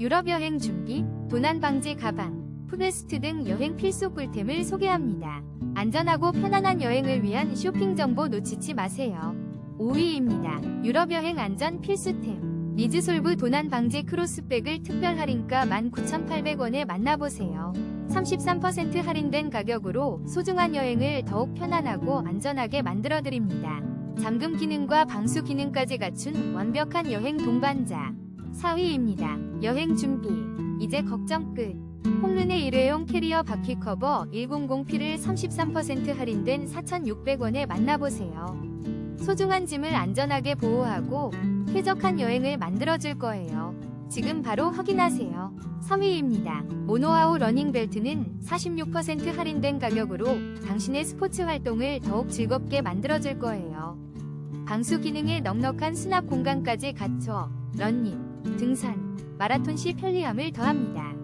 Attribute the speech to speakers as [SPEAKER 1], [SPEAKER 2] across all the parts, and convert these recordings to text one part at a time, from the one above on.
[SPEAKER 1] 유럽 여행 준비, 도난 방지 가방, 푸베스트 등 여행 필수 꿀템을 소개합니다. 안전하고 편안한 여행을 위한 쇼핑 정보 놓치지 마세요. 5위입니다. 유럽 여행 안전 필수템. 리즈솔브 도난 방지 크로스백을 특별 할인가 19,800원에 만나보세요. 33% 할인된 가격으로 소중한 여행을 더욱 편안하고 안전하게 만들어드립니다. 잠금 기능과 방수 기능까지 갖춘 완벽한 여행 동반자. 4위입니다. 여행 준비. 이제 걱정 끝. 홈른의 일회용 캐리어 바퀴 커버 100P를 33% 할인된 4,600원에 만나보세요. 소중한 짐을 안전하게 보호하고 쾌적한 여행을 만들어줄 거예요. 지금 바로 확인하세요. 3위입니다. 모노아우 러닝벨트는 46% 할인된 가격으로 당신의 스포츠 활동을 더욱 즐겁게 만들어줄 거예요. 방수 기능에 넉넉한 수납 공간까지 갖춰 러닝, 등산, 마라톤 시 편리함을 더합니다.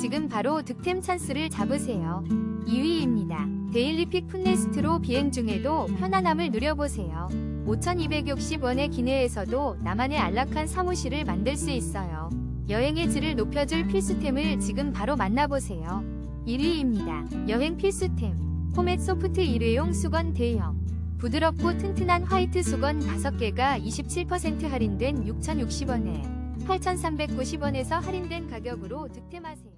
[SPEAKER 1] 지금 바로 득템 찬스를 잡으세요. 2위입니다. 데일리픽 풋네스트로 비행 중에도 편안함을 누려보세요. 5,260원의 기내에서도 나만의 안락한 사무실을 만들 수 있어요. 여행의 질을 높여줄 필수템을 지금 바로 만나보세요. 1위입니다. 여행 필수템. 포맷 소프트 일회용 수건 대형. 부드럽고 튼튼한 화이트 수건 5개가 27% 할인된 6,060원에 8,390원에서 할인된 가격으로 득템하세요.